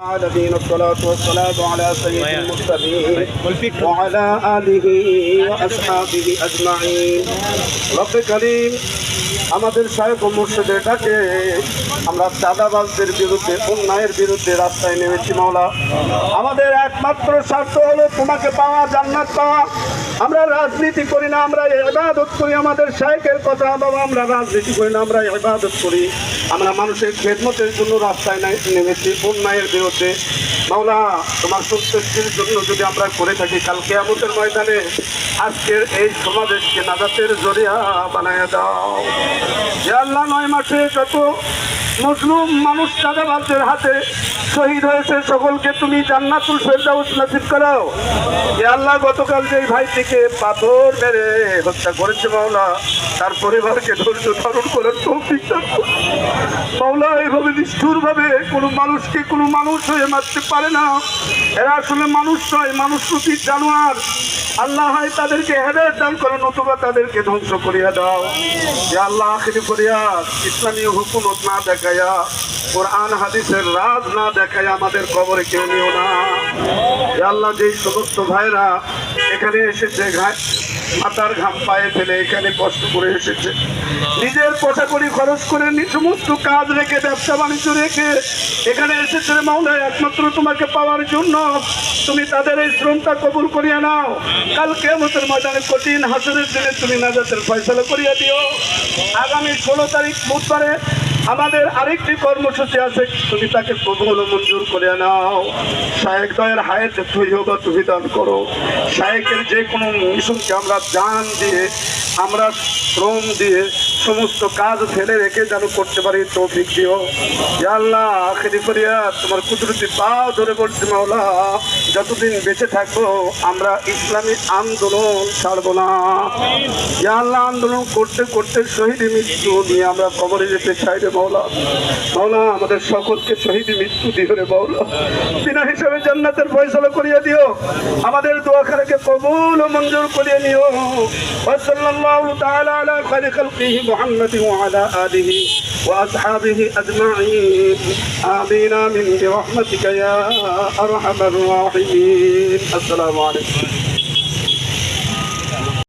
العالمين الصلاة والسلام على سيد المرسلين وعلى آله وأصحابه أجمعين رب كريم আমাদের শায়ক ও মুর্শিদের ডাকে আমরা চাঁদাবাজদের বিরুদ্ধে অন্যায়ের বিরুদ্ধে রাস্তায় নেমেছি মাওলা আমাদের একমাত্র স্বার্থ হলো তোমাকে পাওয়া জান্নাত পাওয়া আমরা রাজনীতি করি না আমরা ইবাদত করি আমাদের শায়কের কথা বাবা আমরা রাজনীতি করি না আমরা ইবাদত করি আমরা মানুষের খেদমতের জন্য রাস্তায় নাই- নেমেছি অন্যায়ের বিরুদ্ধে মাওলা, তোমার সন্তুষ্টির জন্য যদি আমরা করে থাকি কালকে আমাদের ময়দানে আজকের এই সমাবেশকে নাজাতের জরিয়া বানায় দাও। আল্লাহ নয় মাসে যত মুসলিম মানুষ চাঁদাবাজদের হাতে শহীদ হয়েছে সকলকে তুমি জান্নাতুল ফেরদাউস নসিব করাও। যে আল্লাহ গতকাল যে ভাইটিকে পাথর মেরে হত্যা করেছে মাওলা, তার পরিবারকে ধৈর্য ধারণ করার তৌফিক। মাওলা এইভাবে নিষ্ঠুরভাবে কোনো মানুষকে কোনো মানুষ হয়ে মারতে পারে না। এরা আসলে মানুষ নয়, মানুষ প্রতি জানোয়ার। আল্লাহ হয় তাদেরকে হেদায়ত দান করো, নতুবা তাদেরকে ধ্বংস করিয়া দাও। যে আল্লাহ আখিরি ফরিয়াদ, ইসলামী হুকুমত না দেখাইয়া, কোরআন, হাদিসের রাজ না দেখাইয়া আমাদের কবরে কেউ নিও না। আল্লাহ, যেই সমস্ত ভাইরা এখানে এসেছে মাথার ঘাম পায়ে ফেলে এখানে কষ্ট করে এসেছে, নিজের করি খরচ করে সমস্ত কাজ রেখে, ব্যবসা বাণিজ্য রেখে এখানে এসেছে মাওলা একমাত্র তোমাকে পাওয়ার জন্য। তুমি তাদের এই শ্রমটা কবুল করিয়া নাও। কালকে আমাদের ময়দানে কঠিন হাসরের দিনে তুমি নাজাতের ফয়সলা করিয়া দিও। আগামী ষোলো তারিখ বুধবারে আমাদের আরেকটি কর্মসূচি আছে তুমি তাকে কবুল মঞ্জুর করে নাও। শায়েক দয়ের হায়াত তৈবা তুমি দান করো। শায়েকের যে কোনো মিশনকে আমরা জান দিয়ে আমরা শ্রম দিয়ে সমস্ত কাজ ফেলে রেখে যেন করতে পারি তৌফিক দিও। আল্লাহ আখেরি করিয়া তোমার কুদরতি পা ধরে পড়ছি মাওলা। যতদিন বেঁচে থাকব, আমরা ইসলামী আন্দোলন ছাড়বো না। আল্লাহ আন্দোলন করতে করতে শহীদ মৃত্যু নিয়ে আমরা কবরে যেতে চাই রে মাওলা। মাওলা, আমাদের সকলকে শহীদ মৃত্যু দিও রে মাওলা। বিনা হিসাবে জান্নাতের ফয়সালা করিয়া দিও। আমাদের দোয়াখানাকে কবুল ও মঞ্জুর করিয়ে নিও। তাআলা আলা খায়রি খালকিহি মুহাম্মাদিন ওয়া আলা আলিহি। وأصحابه أجمعين. آمين من برحمتك يا أرحم الراحمين. السلام عليكم.